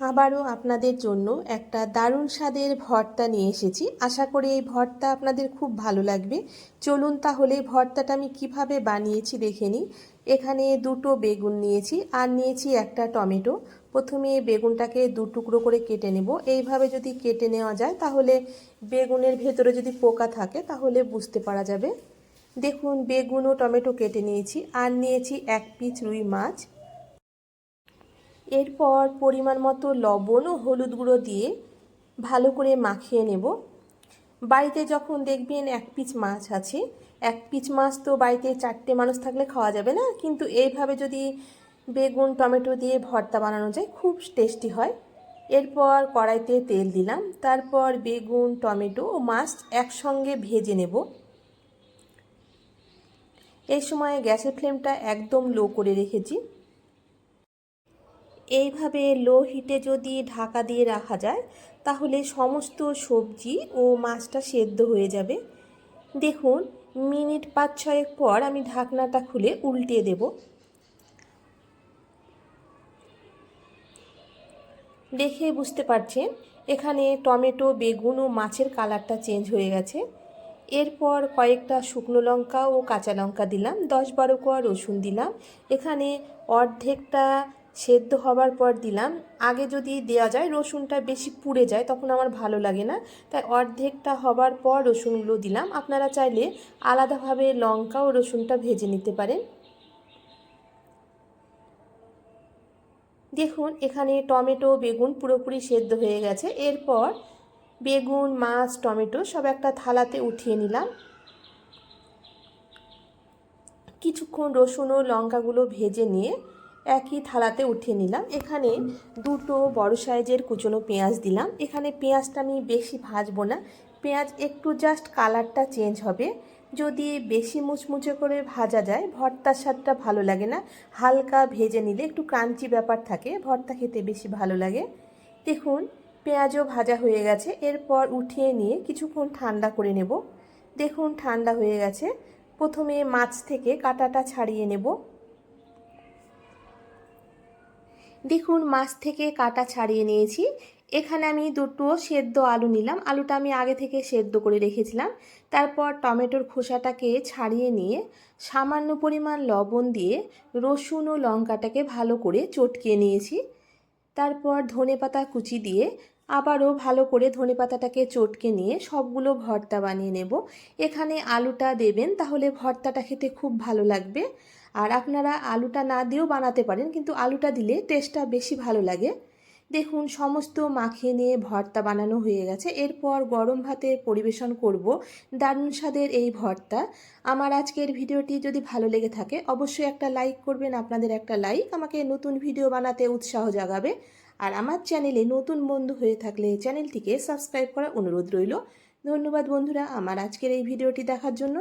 আবারও আপনাদের জন্য একটা দারুণ স্বাদের ভর্তা নিয়ে এসেছি। আশা করি এই ভর্তা আপনাদের খুব ভালো লাগবে। চলুন তাহলে ভর্তাটা আমি কীভাবে বানিয়েছি দেখে নিই। এখানে দুটো বেগুন নিয়েছি আর নিয়েছি একটা টমেটো। প্রথমে বেগুনটাকে দু টুকরো করে কেটে নেব। এইভাবে যদি কেটে নেওয়া যায় তাহলে বেগুনের ভেতরে যদি পোকা থাকে তাহলে বুঝতে পারা যাবে। দেখুন, বেগুন ও টমেটো কেটে নিয়েছি। আর নিয়েছি এক পিস রুই মাছ। এরপর পরিমাণ মতো লবণ ও হলুদ গুঁড়ো দিয়ে ভালো করে মাখিয়ে নেব। বাড়িতে যখন দেখবেন এক পিস মাছ আছে, এক পিস মাছ তো বাড়িতে চারটে মানুষ থাকলে খাওয়া যাবে না, কিন্তু এইভাবে যদি বেগুন, টমেটো দিয়ে ভর্তা বানানো যায়, খুব টেস্টি হয়। এরপর কড়াইতে তেল দিলাম, তারপর বেগুন, টমেটো ও মাছ একসঙ্গে ভেজে নেব। এই সময় গ্যাসের ফ্লেমটা একদম লো করে রেখেছি। এইভাবে লো হিটে যদি ঢাকা দিয়ে রাখা যায়, তাহলে সমস্ত সবজি ও মাছটা সেদ্ধ হয়ে যাবে। দেখুন, মিনিট পাঁচ ছয়েক পর আমি ঢাকনাটা খুলে উল্টিয়ে দেব। দেখে বুঝতে পারছেন, এখানে টমেটো, বেগুন ও মাছের কালারটা চেঞ্জ হয়ে গেছে। এরপর কয়েকটা শুকনো লঙ্কা ও কাঁচা লঙ্কা দিলাম, দশ বারো কোয়া রসুন দিলাম। এখানে অর্ধেকটা সেদ্ধ হবার পর দিলাম। আগে যদি দেওয়া যায়, রসুনটা বেশি পুড়ে যায়, তখন আমার ভালো লাগে না। তাই অর্ধেকটা হবার পর রসুনগুলো দিলাম। আপনারা চাইলে আলাদাভাবে লঙ্কা ও রসুনটা ভেজে নিতে পারেন। দেখুন, এখানে টমেটো, বেগুন পুরোপুরি সেদ্ধ হয়ে গেছে। এরপর বেগুন, মাছ, টমেটো সব একটা থালাতে উঠিয়ে নিলাম। কিছুক্ষণ রসুন ও লঙ্কাগুলো ভেজে নিয়ে একই থালাতে উঠিয়ে নিলাম। এখানে দুটো বড় সাইজের কুচনো পেঁয়াজ দিলাম। এখানে পেঁয়াজটা আমি বেশি ভাজবো না। পেঁয়াজ একটু জাস্ট কালারটা চেঞ্জ হবে। যদি বেশি মুচমুচে করে ভাজা যায়, ভর্তার স্বাদটা ভালো লাগে না। হালকা ভেজে নিলে একটু ক্রাঞ্চি ব্যাপার থাকে, ভর্তা খেতে বেশি ভালো লাগে। দেখুন, পেঁয়াজও ভাজা হয়ে গেছে। এরপর উঠিয়ে নিয়ে কিছুক্ষণ ঠান্ডা করে নেব। দেখুন, ঠান্ডা হয়ে গেছে। প্রথমে মাছ থেকে কাটাটা ছাড়িয়ে নেব। দেখুন, মাছ থেকে কাটা ছাড়িয়ে নিয়েছি। এখানে আমি দুটো সেদ্ধ আলু নিলাম। আলুটা আমি আগে থেকে সেদ্ধ করে রেখেছিলাম। তারপর টমেটোর খোসাটাকে ছাড়িয়ে নিয়ে সামান্য পরিমাণ লবণ দিয়ে রসুন ও লঙ্কাটাকে ভালো করে চটকিয়ে নিয়েছি। তারপর ধনে পাতা কুচি দিয়ে আবারও ভালো করে ধনে পাতাটাকে চটকে নিয়ে সবগুলো ভর্তা বানিয়ে নেব। এখানে আলুটা দেবেন, তাহলে ভর্তাটা খেতে খুব ভালো লাগবে। আর আপনারা আলুটা না দিয়েও বানাতে পারেন, কিন্তু আলুটা দিলে টেস্টটা বেশি ভালো লাগে। দেখুন, সমস্ত মাখিয়ে নিয়ে ভর্তা বানানো হয়ে গেছে। এরপর গরম ভাতে পরিবেশন করব দারুণ স্বাদের এই ভর্তা। আমার আজকের ভিডিওটি যদি ভালো লেগে থাকে, অবশ্যই একটা লাইক করবেন, আপনাদের একটা লাইক আমাকে নতুন ভিডিও বানাতে উৎসাহ জাগাবে। আর আমার চ্যানেলে নতুন বন্ধু হয়ে থাকলে চ্যানেলটিকে সাবস্ক্রাইব করার অনুরোধ রইল। ধন্যবাদ বন্ধুরা, আমার আজকের এই ভিডিওটি দেখার জন্য।